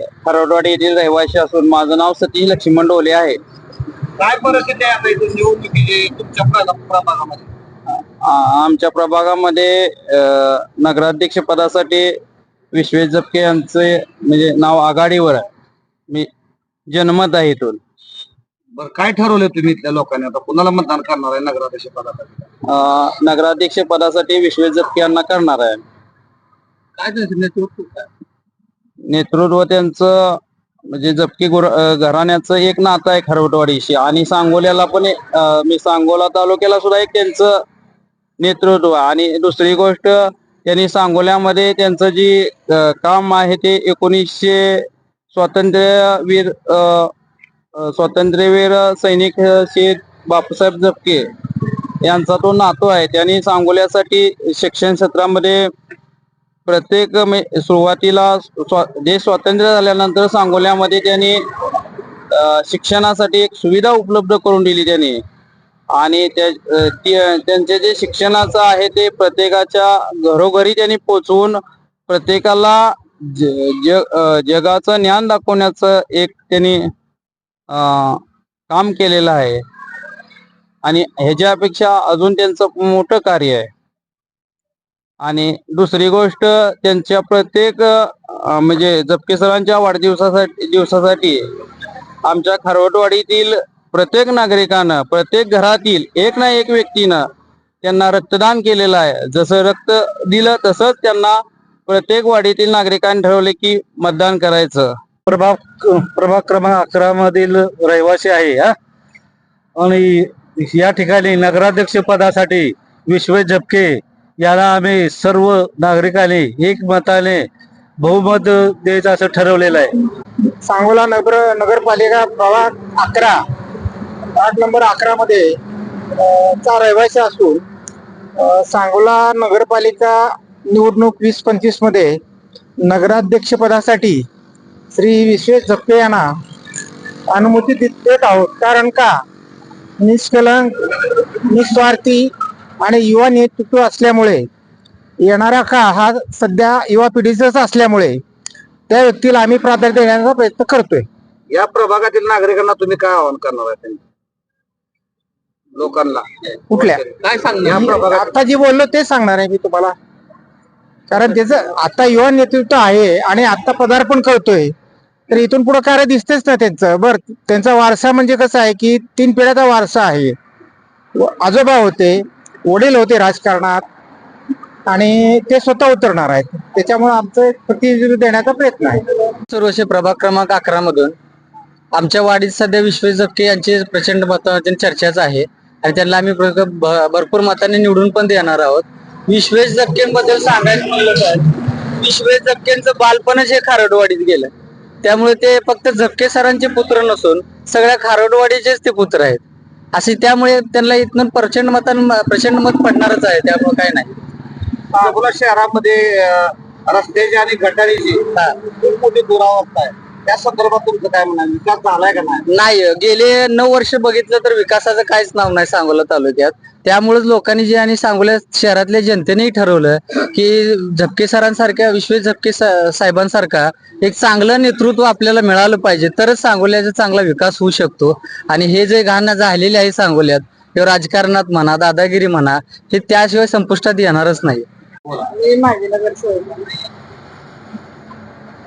खरडवाडी येथील रहिवासी असून माझं नाव सतीश लक्ष्मण डोले आहे. काय परिस्थिती आहे आता इथे निवडणुकीची तुमच्या प्र- प्रभागामध्ये? आ- आमच्या प्रभागामध्ये अ, नगराध्यक्ष पदासाठी विश्वेश जपके यांचे म्हणजे नाव आघाडीवर आहे. मी जनमत आहे इथून. बरं काय ठरवलं तुम्ही इथल्या लोकांनी? आता कुणाला मतदान करणार आहे नगराध्यक्ष पदासाठी? अ, नगराध्यक्ष पदासाठी विश्वेश जपके यांना करणार आहे. काय त्यांचं नेतृत्व? काय नेतृत्व त्यांचं म्हणजे जपकी गुर घराण्याचं एक नातं आहे खरवटवाडीशी. आणि सांगोल्याला पण मी सांगोला तालुक्याला सुद्धा एक त्यांचं नेतृत्व. आणि दुसरी गोष्ट त्यांनी सांगोल्यामध्ये त्यांचं जी काम आहे ते एकोणीसशे स्वातंत्र्यवीर स्वातंत्र्यवीर सैनिक अ, बापूसाहेब जपके यांचा तो नातो आहे. त्यांनी सांगोल्यासाठी शिक्षण क्षेत्रामध्ये प्रत्येक मे- सुरुवातीला देश स्वातंत्र्य झाल्यानंतर सांगोल्यामध्ये त्यांनी शिक्षणासाठी एक सुविधा उपलब्ध करून दिली त्यांनी. आणि त्या ती- त्यांचे जे शिक्षणाचं आहे ते प्रत्येकाच्या घरोघरी त्यांनी पोचवून प्रत्येकाला ज- ज- जगाचं ज्ञान दाखवण्याचं एक त्यांनी काम केलेलं आहे. आणि ह्याच्यापेक्षा अजून त्यांचं मोठं कार्य आहे. आणि दुसरी गोष्ट त्यांच्या प्रत्येक अ, म्हणजे जपके सरांच्या वाढदिवसासाठी दिवसासाठी आमच्या खारवटवाडीतील प्रत्येक नागरिकानं प्रत्येक घरातील एक ना एक व्यक्तीनं त्यांना रक्तदान केलेलं आहे. जसं रक्त दिलं तसंच त्यांना प्रत्येक वाडीतील नागरिकांनी ठरवले की मतदान करायचं. प्रभाग प्रभाग क्रमांक अकरा मधील रहिवासी आहे हा. आणि या ठिकाणी नगराध्यक्ष पदासाठी विश्व झपके याला आम्ही सर्व नागरिकांनी एकमताने बहुमत द्यायचं असं ठरवलेलं आहे. सांगोला नगर नगरपालिका प्रभाग अकरा वार्ड नंबर अकरा मध्ये चा रहिवासी असून सांगोला नगरपालिका निवडणूक वीस पंचवीसमध्ये नगराध्यक्ष पदासाठी श्री विश्वेश झपके यांना अनुमती देत देत आहोत. कारण का? निष्कलंक निस्वार्थी आणि युवा नेतृत्व असल्यामुळे येणारा का हा सध्या युवा पिढीचाच असल्यामुळे त्या व्यक्तीला आम्ही प्राधान्य देण्याचा प्रयत्न करतोय. या प्रभागातील नागरिकांना तुम्ही काय आवाहन करणार आहे? लोकांना. कुठल्या? काय सांगणार? आता जे बोललो ते सांगणार आहे मी तुम्हाला. कारण त्याचं आता युवा नेतृत्व आहे आणि आता पदार्पण करतोय तर इथून पुढे कार्य दिसतेच ना त्यांचं. बर त्यांचा वारसा म्हणजे कसं आहे की तीन पिढ्याचा वारसा आहे. आजोबा होते वडील होते राजकारणात आणि ते स्वतः उतरणार आहेत. त्याच्यामुळे आमचं प्रतिनिधित्व देण्याचा प्रयत्न आहे. सर्वशे प्रभाग क्रमांक अकरा मधून आमच्या वाडीत सध्या विश्वेश जपके यांचे प्रचंड मतांची चर्चाच आहे आणि त्यांना आम्ही भरपूर मतांनी निवडून पण देणार आहोत. विश्वेश जपकेंबद्दल सांगायचं म्हणलं तर विश्वेश जपकेंचं बालपणच हे खारडवाडीत गेलं. त्यामुळे ते फक्त झपके सरांचे पुत्र नसून सगळ्या खारडवाडीचेच ते पुत्र आहेत. असे त्यामुळे त्यांना इथनं प्रचंड मतां प्रचंड मत पडणारच आहे त्यामुळे काय नाही. सांगोला शहरामध्ये रस्त्याची आणि गटारीची खूप मोठी दुरावस्था आहे. त्या संदर्भात तुमचं काय म्हणाल विकास झालाय का नाही? नाही गेले नऊ वर्ष बघितलं तर विकासाचं काहीच नाव नाही सांगोला तालुक्यात. त्यामुळेच लोकांनी जे आणि सांगोल्या शहरातल्या जनतेनेही ठरवलं की झपके सरांसारख्या विश्वेश झपके साहेबांसारखा एक चांगलं नेतृत्व आपल्याला मिळालं पाहिजे. तरच सांगोल्याचा चांगला विकास होऊ शकतो. आणि हे जे घाण झालेले आहे सांगोल्यात किंवा राजकारणात म्हणा दादागिरी म्हणा हे त्याशिवाय संपुष्टात येणारच नाही. मी माझी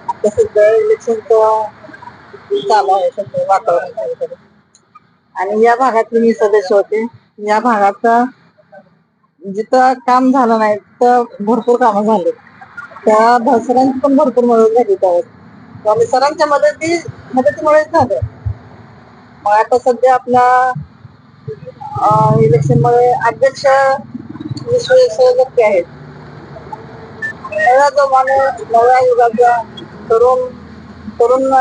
आता सध्या इलेक्शनचं चालू आहे सध्या वातावरण आणि या भागातली मी सदस्य होते. या भागात म्हणजे जिथं काम झालं नाही तिथं भरपूर कामं झाले. त्या भ- सरांची पण भरपूर मदत झाली त्यावेळेस. आणि सरांच्या मदती मदतीमुळेच झालं. मग आता सध्या आपल्या इलेक्शनमध्ये अध्यक्ष विश्वेश जगते आहेत नव्या जमाने नव्या युगाचा तरुण तरुण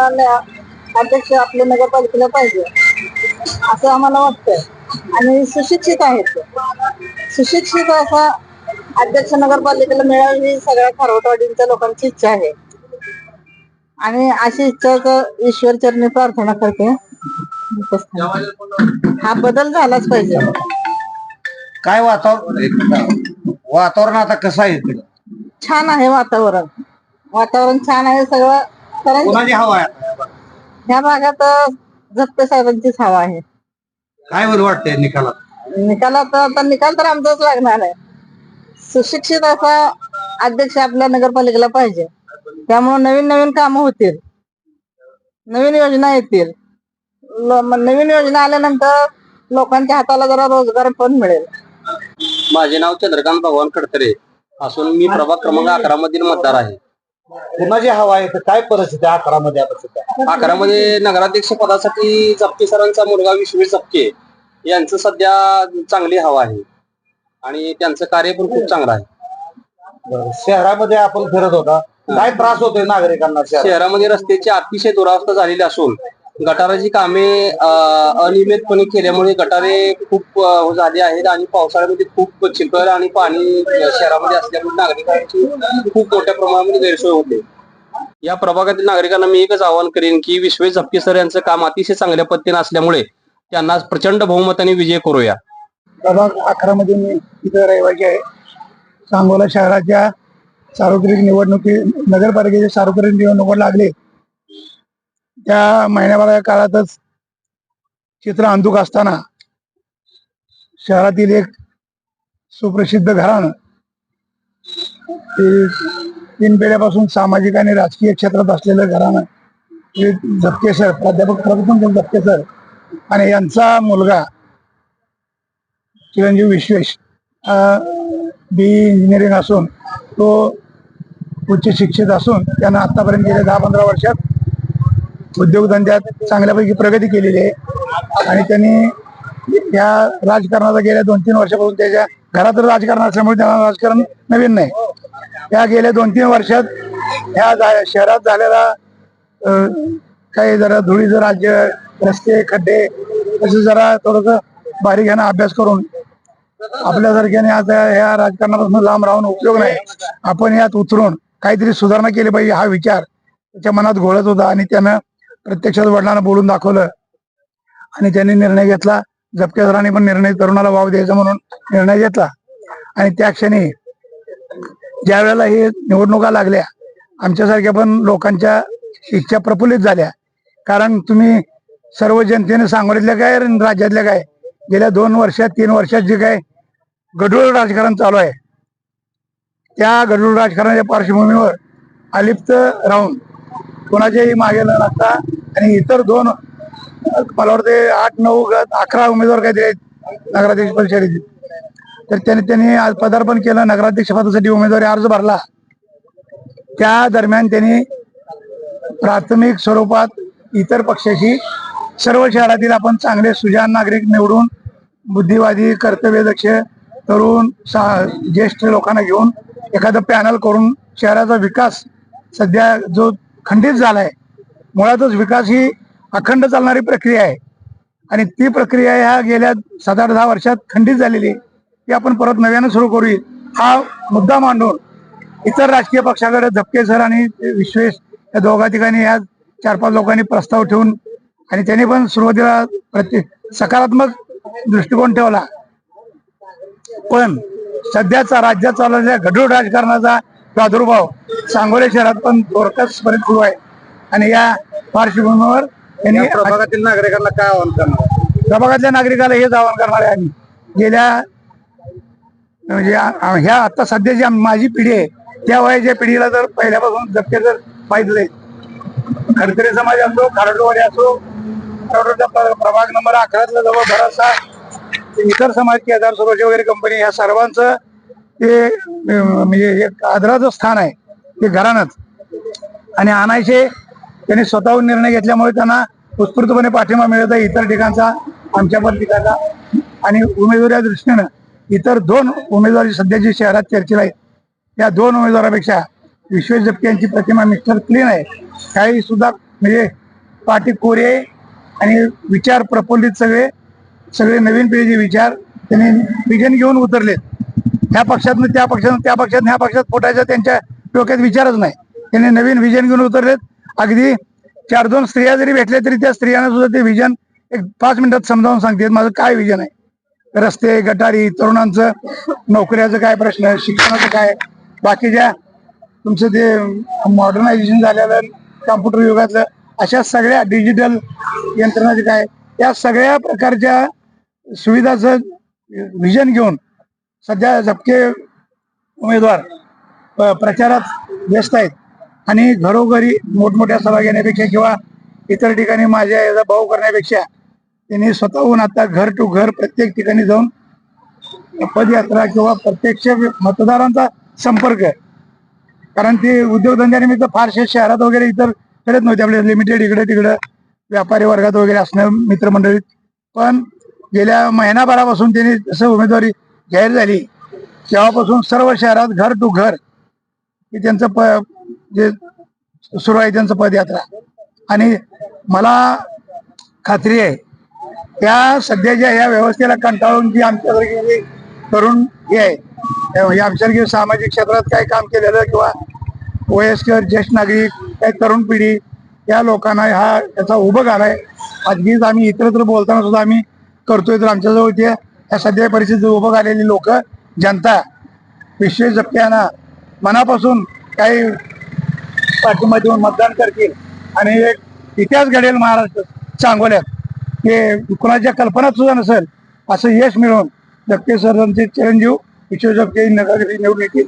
अध्यक्ष आपल्या नगरपालिकेला पाहिजे असं आम्हाला वाटतंय. आणि सुशिक्षित आहेत. सुशिक्षित असा अध्यक्ष नगरपालिकेला मिळावी ही सगळ्या खारवटवाडींच्या लोकांची इच्छा आहे. आणि अशी इच्छा ईश्वर चरणी प्रार्थना करते. हा बदल झालाच पाहिजे. काय वातावरण वातावरण आता कसं आहे इकडं छान आहे वातावरण. वातावरण छान आहे सगळं. कारण कोणाची हवा आहे? ह्या भागात? झपके साहेबांचीच हवा आहे. काय बरं वाटतंय निकालात? निकालात आता निकाल तर आमचाच लागणार आहे. सुशिक्षित असा अध्यक्ष आपल्या नगरपालिकेला पाहिजे. त्यामुळे नवीन नवीन कामं होतील. नवीन योजना येतील. ल- म- नवीन योजना आल्यानंतर लोकांच्या हाताला जरा रोजगार पण मिळेल. माझे नाव चंद्रकांत भगवान खडतरे असून मी प्रभाग क्रमांक अकरा मधील मतदार आहे. कोणाची हवा आहे तर काय परिस्थिती आहे अकरा मध्ये आता सध्या? अकरा मध्ये नगराध्यक्ष पदासाठी जप्के सरांचा मुलगा विश्वेश जप्के यांचं सध्या चांगली हवा आहे. आणि त्यांचं कार्य पण खूप चांगलं आहे. बरं. शहरामध्ये आपण फिरत होता. काय त्रास होतोय नागरिकांना शहरात? शहरामध्ये रस्त्याची अतिशय दुरावस्था झालेली असून गटाराची कामे अनियमितपणे केल्यामुळे गटारे खूप झाले आहेत आणि पावसाळ्यामध्ये खूप चिखल आणि पाणी शहरामध्ये असल्यामुळे नागरिकांची खूप मोठ्या प्रमाणामध्ये गैरसोय होते. या प्रभागातील नागरिकांना मी एकच आवाहन करेन की विश्वेश झपके सर यांचं काम अतिशय चांगल्या पद्धतीने असल्यामुळे त्यांना प्रचंड बहुमताने विजय करूया. प्रभाग अकरा मध्ये मी इथं रहिवासी आहे. सांगोला शहराच्या सार्वत्रिक निवडणुकी नगरपालिकेच्या सार्वत्रिक निवडणूक लागले. त्या महिन्याभरा काळातच चित्र अंधुक असताना शहरातील एक सुप्रसिद्ध घराणं ते तीन पिढ्यापासून सामाजिक आणि राजकीय क्षेत्रात असलेलं घराणं हे झपके सर प्राध्यापक प्रभूचंद झपके सर आणि यांचा मुलगा चिरंजीव विश्वेश बी इंजिनिअरिंग असून तो उच्च शिक्षित असून त्यांना आतापर्यंत गेल्या दहा पंधरा वर्षात उद्योगधंद्यात चांगल्यापैकी प्रगती केलेली आहे. आणि त्यांनी या राजकारणाचा गेल्या दोन तीन वर्षापासून त्याच्या घरात राजकारण असल्यामुळे त्यांना राजकारण नवीन नाही. या गेल्या दोन तीन वर्षात ह्या शहरात झालेला अं, काही जरा धुळीचं राज्य रस्ते खड्डे असं जरा थोडस बारीक अभ्यास करून आपल्यासारख्याने आता ह्या राजकारणापासून लांब राहून उपयोग नाही. आपण यात उतरून काहीतरी सुधारणा केली पाहिजे हा विचार त्याच्या मनात घोळत होता आणि त्यानं प्रत्यक्षात वडिलांना बोलून दाखवलं. आणि त्यांनी निर्णय घेतला. झपके सरांनी पण निर्णय तरुणाला वाव द्यायचा म्हणून निर्णय घेतला. आणि त्या क्षणी ज्या वेळेला हे निवडणुका लागल्या आमच्यासारख्या पण लोकांच्या इच्छा प्रफुल्लित झाल्या. कारण तुम्ही सर्व जनतेने सांगोलीतल्या काय राज्यातल्या काय? गेल्या दोन वर्षात तीन वर्षात जे काय गढूळ राजकारण चालू आहे त्या गढूळ राजकारणाच्या पार्श्वभूमीवर अलिप्त राहून कोणाच्याही मागे न लागता आणि इतर दोन मला वाटते आठ नऊ अकरा उमेदवार काही दिले नगराध्यक्ष परिषदेचे. तर त्यांनी त्यांनी आज पदार्पण केलं नगराध्यक्ष पदासाठी उमेदवारी अर्ज भरला. त्या दरम्यान त्यांनी प्राथमिक स्वरूपात इतर पक्षाशी सर्व शहरातील आपण चांगले सुजान नागरिक निवडून बुद्धिवादी कर्तव्यदक्ष तरुण सा- ज्येष्ठ लोकांना घेऊन एखादं पॅनल करून शहराचा विकास सध्या जो खंडित झालाय. मुळातच विकास ही अखंड चालणारी प्रक्रिया आहे. आणि ती प्रक्रिया ह्या गेल्या सात आठ दहा वर्षात खंडित झालेली आहे. ती आपण परत नव्यानं सुरू करूया. हा मुद्दा मांडून इतर राजकीय पक्षाकडे झपके सर आणि विश्वेश या दोघा ठिकाणी या चार पाच लोकांनी प्रस्ताव ठेवून आणि त्यांनी पण सुरुवातीला प्रति सकारात्मक दृष्टिकोन ठेवला. पण सध्याचा राज्यात चाललेल्या घडूळ राजकारणाचा प्रादुर्भाव सांगोले शहरात पण पर्यंत सुरू आहे. आणि या पार्श्वभूमीवर त्यांनी प्रभागातील नागरिकांना काय आवाहन करणार? प्रभागातल्या नागरिकाला हेच आवाहन करणार आहे आम्ही. गेल्या म्हणजे ह्या आता सध्याची आम- माझी पिढी आहे त्या वयाच्या पिढीला जर पहिल्यापासून झपके जर पाहिजे खडकरी समाज असो खारडवाडी असो प्रभाग नंबर अकरातला जवळ बराचसा इतर समाज केदार सुरक्षा वगैरे कंपनी ह्या सर्वांचं ते म्हणजे एक आदराचं स्थान आहे ते घरानंच. आणि आणायचे त्यांनी स्वतःहून निर्णय घेतल्यामुळे त्यांना उत्स्फूर्तपणे पाठिंबा मिळत आहे इतर ठिकाणचा आमच्या पण ठिकाणचा. आणि उमेदवारी दृष्टीनं इतर दोन उमेदवारी सध्याची शहरात चर्चेला आहेत. या दोन उमेदवारापेक्षा विश्वेश जपके यांची प्रतिमा मिस्टर क्लीन आहे. काही सुद्धा म्हणजे पाठी कोरे आहे आणि विचार प्रफुल्लित सगळे सगळे नवीन पिढीचे विचार त्यांनी विजन घेऊन उतरलेत. ह्या पक्षातनं त्या पक्षानं त्या पक्षात ह्या पक्षात फुटायचा त्यांच्या डोक्यात विचारच नाही. त्यांनी नवीन विजन घेऊन उतरलेत. अगदी चार दोन स्त्रिया जरी भेटल्या तरी त्या स्त्रियांना सुद्धा ते विजन एक पाच मिनिटात समजावून सांगतात माझं काय विजन आहे? रस्ते गटारी तरुणांचं नोकऱ्याचं काय प्रश्न शिक्षणाचं काय बाकीच्या तुमचं ते मॉडर्नायझेशन झालेलं कॉम्प्युटर युगातलं अशा सगळ्या डिजिटल यंत्रणाचं काय या सगळ्या प्रकारच्या सुविधाचं विजन घेऊन सध्या झपके उमेदवार प्रचारात व्यस्त आहेत. आणि घरोघरी मोठमोठ्या सभा घेण्यापेक्षा किंवा इतर ठिकाणी माझ्या याचा भाऊ करण्यापेक्षा त्यांनी स्वतःहून आता घर टू घर प्रत्येक ठिकाणी जाऊन पदयात्रा किंवा प्रत्यक्ष मतदारांचा संपर्क. कारण ते उद्योगधंद्यानिमित्त फारशे शहरात वगैरे इतर करत नव्हते. आपले लिमिटेड इकडे तिकडे व्यापारी वर्गात वगैरे असणं मित्रमंडळीत. पण गेल्या महिनाभरापासून त्यांनी जसं उमेदवारी जाहीर झाली. तेव्हापासून सर्व शहरात घर टू घर हे त्यांचं प जे सुरू आहे त्यांचं पदयात्रा. आणि मला खात्री आहे त्या सध्याच्या या व्यवस्थेला कंटाळून जी आमच्यासारखी जी तरुण हे आहे आमच्यासारखी सामाजिक क्षेत्रात काय काम केलेलं किंवा वयस्कर ज्येष्ठ नागरिक काही तरुण पिढी या लोकांना हा त्याचा उभं घालाय. अगदीच आम्ही इतरत्र बोलताना सुद्धा आम्ही करतोय तर आमच्याजवळ ते या सध्या परिस्थितीत उभं आलेली लोक जनता विश्व जप्त्यांना मनापासून काही पाठिंबा देऊन मतदान करतील. आणि एक इतिहास घडेल महाराष्ट्र सांगोल्यात हे कुणाच्या कल्पनात सुद्धा नसेल असं यश मिळवून जगते सरांचे चिरंजीव विश्व जगते नगर निवडून येतील